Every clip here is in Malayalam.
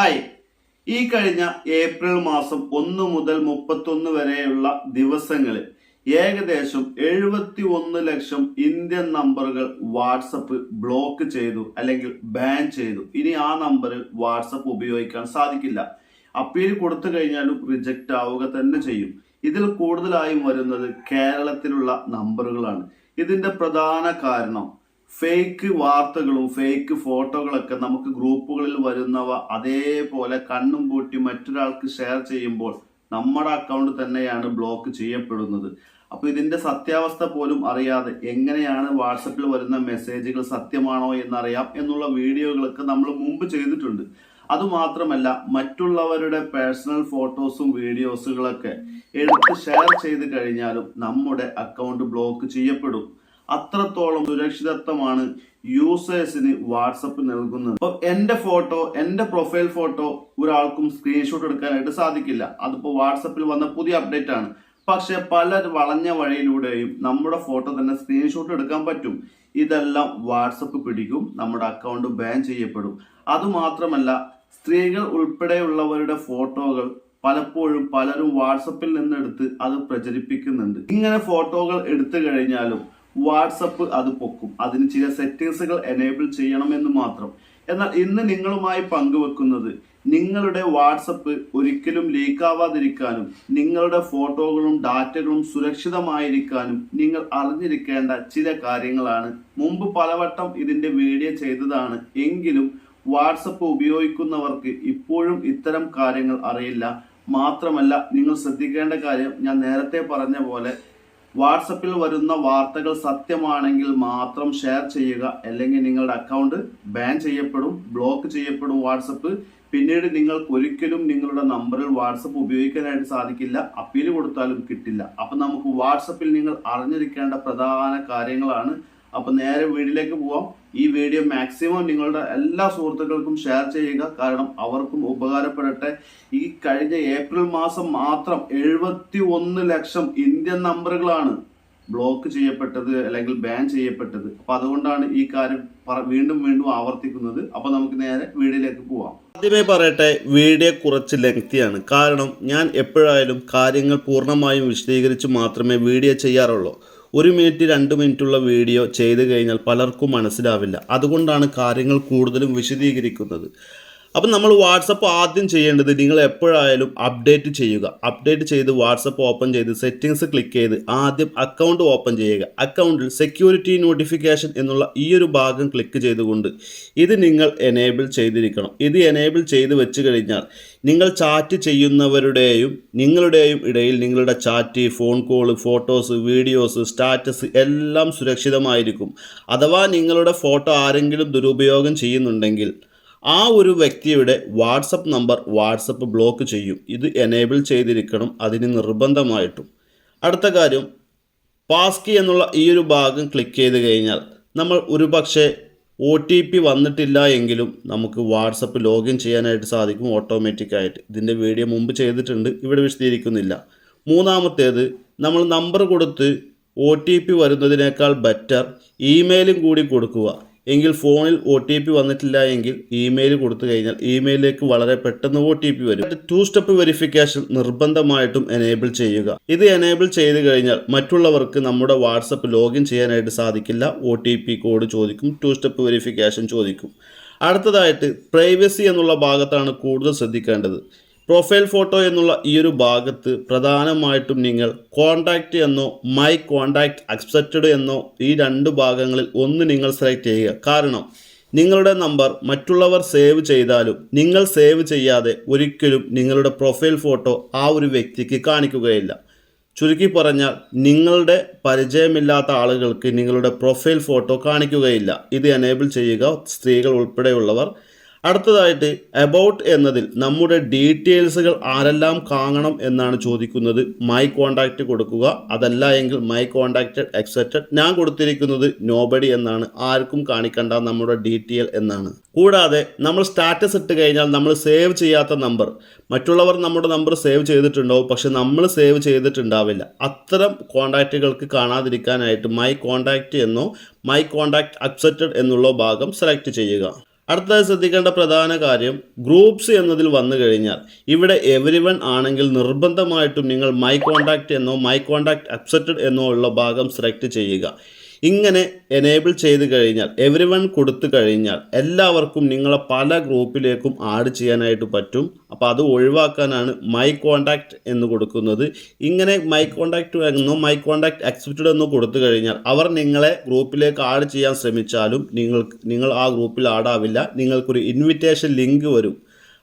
ഹായ്. ഈ കഴിഞ്ഞ ഏപ്രിൽ മാസം ഒന്ന് മുതൽ മുപ്പത്തൊന്ന് വരെയുള്ള ദിവസങ്ങളിൽ ഏകദേശം എഴുപത്തി ഒന്ന് ലക്ഷം ഇന്ത്യൻ നമ്പറുകൾ വാട്സപ്പ് ബ്ലോക്ക് ചെയ്തു അല്ലെങ്കിൽ ബാൻ ചെയ്തു. ഇനി ആ നമ്പറിൽ വാട്സപ്പ് ഉപയോഗിക്കാൻ സാധിക്കില്ല. അപ്പീൽ കൊടുത്തു കഴിഞ്ഞാലും റിജക്റ്റ് ആവുക തന്നെ ചെയ്യും. ഇതിൽ കൂടുതലായും വരുന്നത് കേരളത്തിലുള്ള നമ്പറുകളാണ്. ഇതിന്റെ പ്രധാന കാരണം ഫേക്ക് വാർത്തകളും ഫേക്ക് ഫോട്ടോകളൊക്കെ നമുക്ക് ഗ്രൂപ്പുകളിൽ വരുന്നവ അതേപോലെ കണ്ണും പൂട്ടി മറ്റൊരാൾക്ക് ഷെയർ ചെയ്യുമ്പോൾ നമ്മുടെ അക്കൗണ്ട് തന്നെയാണ് ബ്ലോക്ക് ചെയ്യപ്പെടുന്നത്. അപ്പൊ ഇതിന്റെ സത്യാവസ്ഥ പോലും അറിയാതെ എങ്ങനെയാണ് വാട്സപ്പിൽ വരുന്ന മെസ്സേജുകൾ സത്യമാണോ എന്നറിയാം എന്നുള്ള വീഡിയോകളൊക്കെ നമ്മൾ മുമ്പ് ചെയ്തിട്ടുണ്ട്. അതുമാത്രമല്ല മറ്റുള്ളവരുടെ പേഴ്സണൽ ഫോട്ടോസും വീഡിയോസുകളൊക്കെ എടുത്ത് ഷെയർ ചെയ്ത് കഴിഞ്ഞാലും നമ്മുടെ അക്കൗണ്ട് ബ്ലോക്ക് ചെയ്യപ്പെടും. അത്രത്തോളം സുരക്ഷിതത്വമാണ് യൂസേഴ്സിന് വാട്സപ്പ് നൽകുന്നത്. അപ്പൊ എന്റെ ഫോട്ടോ എന്റെ പ്രൊഫൈൽ ഫോട്ടോ ഒരാൾക്കും സ്ക്രീൻഷോട്ട് എടുക്കാനായിട്ട് സാധിക്കില്ല. അതിപ്പോ വാട്സപ്പിൽ വന്ന പുതിയ അപ്ഡേറ്റ് ആണ്. പക്ഷെ പല വളഞ്ഞ വഴിയിലൂടെയും നമ്മുടെ ഫോട്ടോ തന്നെ സ്ക്രീൻഷോട്ട് എടുക്കാൻ പറ്റും. ഇതെല്ലാം വാട്സപ്പ് പിടിക്കും നമ്മുടെ അക്കൗണ്ട് ബാൻ ചെയ്യപ്പെടും. അതുമാത്രമല്ല സ്ത്രീകൾ ഉൾപ്പെടെയുള്ളവരുടെ ഫോട്ടോകൾ പലപ്പോഴും പലരും വാട്സപ്പിൽ നിന്നെടുത്ത് അത് പ്രചരിപ്പിക്കുന്നുണ്ട്. ഇങ്ങനെ ഫോട്ടോകൾ എടുത്തു കഴിഞ്ഞാലും വാട്സപ്പ് അത് പൊക്കും. അതിന് ചില സെറ്റിങ്സുകൾ എനേബിൾ ചെയ്യണമെന്ന് മാത്രം. എന്നാൽ ഇന്ന് നിങ്ങളുമായി പങ്കുവെക്കുന്നത് നിങ്ങളുടെ വാട്സപ്പ് ഒരിക്കലും ലീക്കാവാതിരിക്കാനും നിങ്ങളുടെ ഫോട്ടോകളും ഡാറ്റകളും സുരക്ഷിതമായിരിക്കാനും നിങ്ങൾ അറിഞ്ഞിരിക്കേണ്ട ചില കാര്യങ്ങളാണ്. മുമ്പ് പലവട്ടം ഇതിന്റെ വീഡിയോ ചെയ്തതാണ്. എങ്കിലും വാട്സപ്പ് ഉപയോഗിക്കുന്നവർക്ക് ഇപ്പോഴും ഇത്തരം കാര്യങ്ങൾ അറിയില്ല. മാത്രമല്ല നിങ്ങൾ ശ്രദ്ധിക്കേണ്ട കാര്യം ഞാൻ നേരത്തെ പറഞ്ഞ പോലെ വാട്സപ്പിൽ വരുന്ന വാർത്തകൾ സത്യമാണെങ്കിൽ മാത്രം ഷെയർ ചെയ്യുക. അല്ലെങ്കിൽ നിങ്ങളുടെ അക്കൗണ്ട് ബാൻ ചെയ്യപ്പെടും ബ്ലോക്ക് ചെയ്യപ്പെടും വാട്സപ്പ്. പിന്നീട് നിങ്ങൾക്ക് ഒരിക്കലും നിങ്ങളുടെ നമ്പറിൽ വാട്സപ്പ് ഉപയോഗിക്കാനായിട്ട് സാധിക്കില്ല. അപ്പീൽ കൊടുത്താലും കിട്ടില്ല. അപ്പൊ നമുക്ക് വാട്സപ്പിൽ നിങ്ങൾ അറിഞ്ഞിരിക്കേണ്ട പ്രധാന കാര്യങ്ങളാണ് അപ്പൊ നേരെ വീഡിയോയിലേക്ക് പോവാം. ഈ വീഡിയോ മാക്സിമം നിങ്ങളുടെ എല്ലാ സുഹൃത്തുക്കൾക്കും ഷെയർ ചെയ്യുക. കാരണം അവർക്കും ഉപകാരപ്പെടട്ടെ. ഈ കഴിഞ്ഞ ഏപ്രിൽ മാസം മാത്രം എഴുപത്തി ഒന്ന് ലക്ഷം ഇന്ത്യൻ നമ്പറുകളാണ് ബ്ലോക്ക് ചെയ്യപ്പെട്ടത് അല്ലെങ്കിൽ ബാൻ ചെയ്യപ്പെട്ടത്. അപ്പൊ അതുകൊണ്ടാണ് ഈ കാര്യം വീണ്ടും വീണ്ടും ആവർത്തിക്കുന്നത്. അപ്പൊ നമുക്ക് നേരെ വീഡിയോയിലേക്ക് പോവാം. ആദ്യമേ പറയട്ടെ വീഡിയോ കുറച്ച് ലെങ്തിയാണ് കാരണം ഞാൻ എപ്പോഴായാലും കാര്യങ്ങൾ പൂർണമായും വിശദീകരിച്ച് മാത്രമേ വീഡിയോ ചെയ്യാറുള്ളൂ. ഒരു മിനിറ്റ് രണ്ട് മിനിറ്റുള്ള വീഡിയോ ചെയ്ത് കഴിഞ്ഞാൽ പലർക്കും മനസ്സിലാവില്ല. അതുകൊണ്ടാണ് കാര്യങ്ങൾ കൂടുതലും വിശദീകരിക്കുന്നത്. അപ്പം നമ്മൾ വാട്സപ്പ് ആദ്യം ചെയ്യേണ്ടത് നിങ്ങൾ എപ്പോഴായാലും അപ്ഡേറ്റ് ചെയ്യുക. അപ്ഡേറ്റ് ചെയ്ത് വാട്സപ്പ് ഓപ്പൺ ചെയ്ത് സെറ്റിങ്സ് ക്ലിക്ക് ചെയ്ത് ആദ്യം അക്കൗണ്ട് ഓപ്പൺ ചെയ്യുക. അക്കൗണ്ടിൽ സെക്യൂരിറ്റി നോട്ടിഫിക്കേഷൻ എന്നുള്ള ഈ ഒരു ഭാഗം ക്ലിക്ക് ചെയ്തുകൊണ്ട് ഇത് നിങ്ങൾ എനേബിൾ ചെയ്തിരിക്കണം. ഇത് എനേബിൾ ചെയ്ത് വെച്ച് കഴിഞ്ഞാൽ നിങ്ങൾ ചാറ്റ് ചെയ്യുന്നവരുടെയും നിങ്ങളുടെയും ഇടയിൽ നിങ്ങളുടെ chat phone call photos videos status എല്ലാം സുരക്ഷിതമായിരിക്കും. അഥവാ നിങ്ങളുടെ ഫോട്ടോ ആരെങ്കിലും ദുരുപയോഗം ചെയ്യുന്നുണ്ടെങ്കിൽ ആ ഒരു വ്യക്തിയുടെ വാട്സപ്പ് നമ്പർ വാട്സപ്പ് ബ്ലോക്ക് ചെയ്യും. ഇത് എനേബിൾ ചെയ്തിരിക്കണം അതിന് നിർബന്ധമായിട്ടും. അടുത്ത കാര്യം പാസ്കി എന്നുള്ള ഈ ഒരു ഭാഗം ക്ലിക്ക് ചെയ്ത് കഴിഞ്ഞാൽ നമ്മൾ ഒരുപക്ഷെ ഒ ടി പി വന്നിട്ടില്ല എങ്കിലും നമുക്ക് വാട്സപ്പ് ലോഗിൻ ചെയ്യാനായിട്ട് സാധിക്കും ഓട്ടോമാറ്റിക്കായിട്ട് ഇതിന്റെ വീഡിയോ മുമ്പ് ചെയ്തിട്ടുണ്ട് ഇവിടെ വിശദീകരിക്കുന്നില്ല. മൂന്നാമത്തേത് നമ്മൾ നമ്പർ കൊടുത്ത് ഒ ടി പി വരുന്നതിനേക്കാൾ ബെറ്റർ ഇമെയിലും കൂടി കൊടുക്കുക. എങ്കിൽ ഫോണിൽ ഒ ടി പി വന്നിട്ടില്ല എങ്കിൽ ഇമെയിൽ കൊടുത്തു കഴിഞ്ഞാൽ ഇമെയിലിലേക്ക് വളരെ പെട്ടെന്ന് ഒ ടി പി വരും. ടു സ്റ്റെപ്പ് വെരിഫിക്കേഷൻ നിർബന്ധമായിട്ടും എനേബിൾ ചെയ്യുക. ഇത് എനേബിൾ ചെയ്ത് കഴിഞ്ഞാൽ മറ്റുള്ളവർക്ക് നമ്മുടെ വാട്സപ്പ് ലോഗിൻ ചെയ്യാനായിട്ട് സാധിക്കില്ല. ഒ ടി പി കോഡ് ചോദിക്കും ടു സ്റ്റെപ്പ് വെരിഫിക്കേഷൻ ചോദിക്കും. അടുത്തതായിട്ട് പ്രൈവസി എന്നുള്ള ഭാഗത്താണ് കൂടുതൽ ശ്രദ്ധിക്കേണ്ടത്. പ്രൊഫൈൽ ഫോട്ടോ എന്നുള്ള ഈ ഒരു ഭാഗത്ത് പ്രധാനമായിട്ടും നിങ്ങൾ കോണ്ടാക്റ്റ് എന്നോ മൈ കോണ്ടാക്റ്റ് അക്സെപ്റ്റഡ് എന്നോ ഈ രണ്ട് ഭാഗങ്ങളിൽ ഒന്ന് നിങ്ങൾ സെലക്ട് ചെയ്യുക. കാരണം നിങ്ങളുടെ നമ്പർ മറ്റുള്ളവർ സേവ് ചെയ്താലും നിങ്ങൾ സേവ് ചെയ്യാതെ ഒരിക്കലും നിങ്ങളുടെ പ്രൊഫൈൽ ഫോട്ടോ ആ ഒരു വ്യക്തിക്ക് കാണിക്കുകയില്ല. ചുരുക്കി പറഞ്ഞാൽ നിങ്ങളുടെ പരിചയമില്ലാത്ത ആളുകൾക്ക് നിങ്ങളുടെ പ്രൊഫൈൽ ഫോട്ടോ കാണിക്കുകയില്ല. ഇത് എനേബിൾ ചെയ്യുക സ്ത്രീകൾ ഉൾപ്പെടെയുള്ളവർ. അടുത്തതായിട്ട് അബൌട്ട് എന്നതിൽ നമ്മുടെ ഡീറ്റെയിൽസുകൾ ആരെല്ലാം കാണണം എന്നാണ് ചോദിക്കുന്നത്. മൈ കോണ്ടാക്റ്റ് കൊടുക്കുക. അതല്ല എങ്കിൽ മൈ കോണ്ടാക്റ്റഡ് അക്സെപ്റ്റഡ് ഞാൻ കൊടുത്തിരിക്കുന്നത് നോബഡി എന്നാണ്. ആർക്കും കാണിക്കേണ്ട നമ്മുടെ ഡീറ്റെയിൽ എന്നാണ്. കൂടാതെ നമ്മൾ സ്റ്റാറ്റസ് ഇട്ട് കഴിഞ്ഞാൽ നമ്മൾ സേവ് ചെയ്യാത്ത നമ്പർ മറ്റുള്ളവർ നമ്മുടെ നമ്പർ സേവ് ചെയ്തിട്ടുണ്ടാവും. പക്ഷെ നമ്മൾ സേവ് ചെയ്തിട്ടുണ്ടാവില്ല. അത്തരം കോണ്ടാക്റ്റുകൾക്ക് കാണാതിരിക്കാനായിട്ട് മൈ കോണ്ടാക്റ്റ് എന്നോ മൈ കോണ്ടാക്ട് അക്സെപ്റ്റഡ് എന്നുള്ള ഭാഗം സെലക്ട് ചെയ്യുക. അടുത്തതായി ശ്രദ്ധിക്കേണ്ട പ്രധാന കാര്യം ഗ്രൂപ്പ്സ് എന്നതിൽ വന്നു കഴിഞ്ഞാൽ ഇവിടെ എവരി വൺ ആണെങ്കിൽ നിർബന്ധമായിട്ടും നിങ്ങൾ മൈ കോണ്ടാക്ട് എന്നോ മൈ കോണ്ടാക്ട് അക്സെപ്റ്റഡ് എന്നോ ഉള്ള ഭാഗം സെലക്ട് ചെയ്യുക. ഇങ്ങനെ എനേബിൾ ചെയ്ത് കഴിഞ്ഞാൽ എവരി വൺ കൊടുത്തു കഴിഞ്ഞാൽ എല്ലാവർക്കും നിങ്ങളെ പല ഗ്രൂപ്പിലേക്കും ആഡ് ചെയ്യാനായിട്ട് പറ്റും. അപ്പോൾ അത് ഒഴിവാക്കാനാണ് മൈ കോണ്ടാക്ട് എന്ന് കൊടുക്കുന്നത്. ഇങ്ങനെ മൈ കോണ്ടാക്ട് എന്നോ മൈ കോണ്ടാക്ട് അക്സെപ്റ്റഡ് എന്നോ കൊടുത്തു കഴിഞ്ഞാൽ അവർ നിങ്ങളെ ഗ്രൂപ്പിലേക്ക് ആഡ് ചെയ്യാൻ ശ്രമിച്ചാലും നിങ്ങൾക്ക് നിങ്ങൾ ആ ഗ്രൂപ്പിൽ ആഡാവില്ല നിങ്ങൾക്കൊരു ഇൻവിറ്റേഷൻ ലിങ്ക് വരും.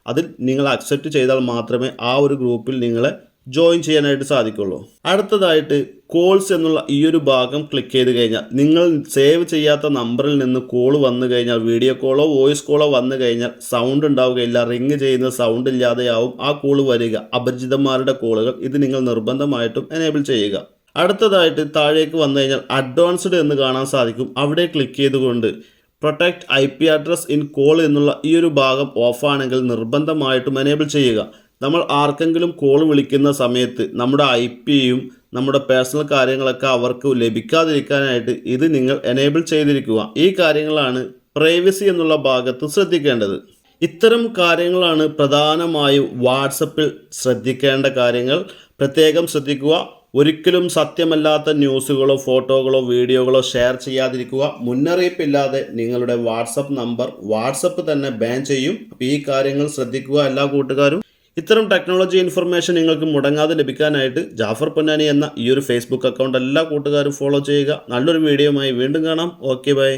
അതിൽ നിങ്ങൾ അക്സെപ്റ്റ് ചെയ്താൽ മാത്രമേ ആ ഒരു ഗ്രൂപ്പിൽ നിങ്ങളെ ജോയിൻ ചെയ്യാനായിട്ട് സാധിക്കുള്ളൂ. അടുത്തതായിട്ട് കോൾസ് എന്നുള്ള ഈ ഒരു ഭാഗം ക്ലിക്ക് ചെയ്ത് കഴിഞ്ഞാൽ നിങ്ങൾ സേവ് ചെയ്യാത്ത നമ്പറിൽ നിന്ന് കോൾ വന്നു കഴിഞ്ഞാൽ വീഡിയോ കോളോ വോയിസ് കോളോ വന്നു കഴിഞ്ഞാൽ സൗണ്ട് ഉണ്ടാവുകയില്ല. റിങ് ചെയ്യുന്ന സൗണ്ട് ഇല്ലാതെയാവും ആ കോൾ വരിക. അപരിചിതന്മാരുടെ കോളുകൾ ഇത് നിങ്ങൾ നിർബന്ധമായിട്ടും എനേബിൾ ചെയ്യുക. അടുത്തതായിട്ട് താഴേക്ക് വന്നു കഴിഞ്ഞാൽ അഡ്വാൻസ്ഡ് എന്ന് കാണാൻ സാധിക്കും. അവിടെ ക്ലിക്ക് ചെയ്തുകൊണ്ട് protect I P address in call എന്നുള്ള ഈ ഒരു ഭാഗം ഓഫാണെങ്കിൽ നിർബന്ധമായിട്ടും എനേബിൾ ചെയ്യുക. നമ്മൾ ആർക്കെങ്കിലും കോൾ വിളിക്കുന്ന സമയത്ത് നമ്മുടെ ഐ പിയും നമ്മുടെ പേഴ്സണൽ കാര്യങ്ങളൊക്കെ അവർക്ക് ലഭിക്കാതിരിക്കാനായിട്ട് ഇത് നിങ്ങൾ എനേബിൾ ചെയ്തിരിക്കുക. ഈ കാര്യങ്ങളാണ് പ്രൈവസി എന്നുള്ള ഭാഗത്ത് ശ്രദ്ധിക്കേണ്ടത്. ഇത്തരം കാര്യങ്ങളാണ് പ്രധാനമായും വാട്സപ്പിൽ ശ്രദ്ധിക്കേണ്ട കാര്യങ്ങൾ. പ്രത്യേകം ശ്രദ്ധിക്കുക. ഒരിക്കലും സത്യമല്ലാത്ത ന്യൂസുകളോ ഫോട്ടോകളോ വീഡിയോകളോ ഷെയർ ചെയ്യാതിരിക്കുക. മുന്നറിയിപ്പില്ലാതെ നിങ്ങളുടെ വാട്സപ്പ് നമ്പർ വാട്സപ്പ് തന്നെ ബാൻ ചെയ്യും. അപ്പോൾ ഈ കാര്യങ്ങൾ ശ്രദ്ധിക്കുക എല്ലാ കൂട്ടുകാരും. ഇത്തരം ടെക്നോളജി ഇൻഫർമേഷൻ നിങ്ങൾക്ക് മുടങ്ങാതെ ലഭിക്കാനായിട്ട് ജാഫർ പൊന്നാനി എന്ന ഈ ഒരു ഫേസ്ബുക്ക് അക്കൗണ്ട് എല്ലാ കൂട്ടുകാരും ഫോളോ ചെയ്യുക. നല്ലൊരു വീഡിയോയുമായി വീണ്ടും കാണാം. Okay bye